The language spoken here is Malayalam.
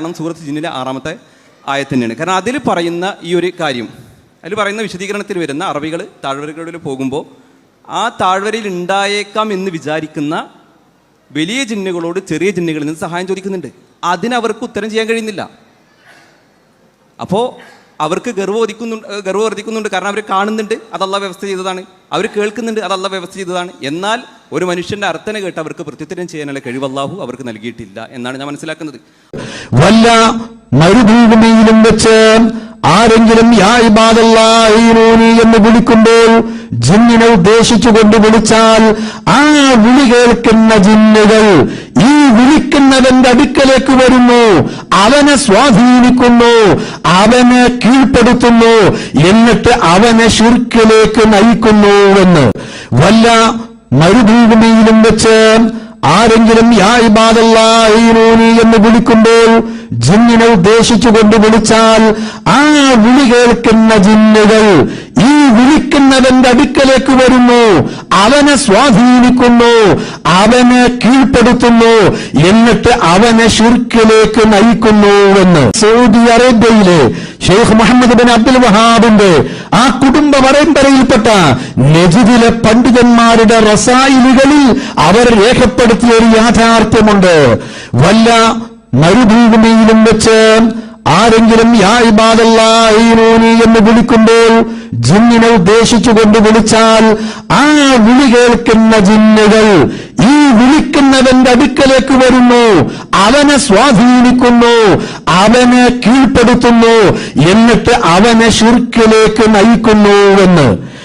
കാരണം സൂറത്ത് ജിന്നിലെ ആറാമത്തെ ആയത്തന്നെയാണ് കാരണം അതിൽ പറയുന്ന ഈ ഒരു കാര്യം അതിൽ പറയുന്ന വിശദീകരണത്തിൽ വരുന്ന അറബികൾ താഴ്വരകളിൽ പോകുമ്പോൾ ആ താഴ്വരയിൽ ഉണ്ടായേക്കാം എന്ന് വിചാരിക്കുന്ന വലിയ ജിന്നുകളോട് ചെറിയ ജിന്നുകളിൽ നിന്ന് സഹായം ചോദിക്കുന്നുണ്ട്. അതിനവർക്ക് ഉത്തരം ചെയ്യാൻ കഴിയുന്നില്ല. അപ്പോൾ അവർക്ക് ഗർവധിക്കുന്നുണ്ട് ഗർവർദ്ധിക്കുന്നുണ്ട് കാരണം അവർ കാണുന്നുണ്ട് അതല്ല വ്യവസ്ഥ ചെയ്തതാണ്. അവർ കേൾക്കുന്നുണ്ട് അതല്ല വ്യവസ്ഥ ചെയ്തതാണ്. എന്നാൽ ഒരു മനുഷ്യന്റെ അർത്ഥന കേട്ട് അവർക്ക് പ്രത്യുത്തരം ചെയ്യാനുള്ള കഴിവല്ലാഹു അവർക്ക് നൽകിയിട്ടില്ല എന്നാണ് ഞാൻ മനസ്സിലാക്കുന്നത്. വല്ല മരുഭൂമിയിലും വെച്ച് ആരെങ്കിലും എന്ന് വിളിക്കുമ്പോൾ ജിന്നിനെ ഉദ്ദേശിച്ചുകൊണ്ട് വിളിച്ചാൽ ആ വിളി കേൾക്കുന്ന ജിന്നുകൾ ഈ വിളിക്കുന്നവന്റെ അടുക്കലേക്ക് വരുന്നു. അവനെ സ്വാധീനിക്കുന്നു. അവനെ കീഴ്പ്പെടുത്തുന്നു. എന്നിട്ട് അവനെ ശുർക്കിലേക്ക് നയിക്കുന്നു എന്ന്. വല്ല മരുഭൂമിയിലും വെച്ച് ആരെങ്കിലും യാ ഇബാദല്ലാഹീനൂനി എന്ന് വിളിക്കുമ്പോൾ ജിന്നിനെ ഉദ്ദേശിച്ചുകൊണ്ട് വിളിച്ചാൽ ആ വിളി കേൾക്കുന്ന ജിന്നുകൾ ഈ വിളിക്കുന്നവന്റെ അടുക്കലേക്ക് വരുന്നു. അവനെ സ്വാധീനിക്കുന്നു. അവനെ കീഴ്പ്പെടുത്തുന്നു. എന്നിട്ട് അവനെ ഷിർക്കിലേക്ക് നയിക്കുന്നു എന്ന് സൗദി അറേബ്യയിലെ ഷെയ്ഖ് മുഹമ്മദ് ബിൻ അബ്ദുൽ വഹാബിന്റെ ആ കുടുംബ പരമ്പരയിൽപ്പെട്ട നജിദിലെ പണ്ഡിതന്മാരുടെ റസായിലുകളിൽ അവർ രേഖപ്പെടുത്തിയ ഒരു യാഥാർത്ഥ്യമുണ്ട്. വല്ല മരുഭൂമിയിലും വെച്ച് ആരെങ്കിലും യാ ഇബാദല്ലാഹീനൂനി എന്ന് വിളിക്കുമ്പോൾ ജിന്നിനെ ഉദ്ദേശിച്ചുകൊണ്ട് വിളിച്ചാൽ ആ വിളി കേൾക്കുന്ന ജിന്നുകൾ ഈ വിളിക്കുന്നവന്റെ അടുക്കലേക്ക് വരുന്നു. അവനെ സ്വാധീനിക്കുന്നു. അവനെ കീഴ്പ്പെടുത്തുന്നു. എന്നിട്ട് അവനെ ഷിർക്കിലേക്ക് നയിക്കുന്നു എന്ന്.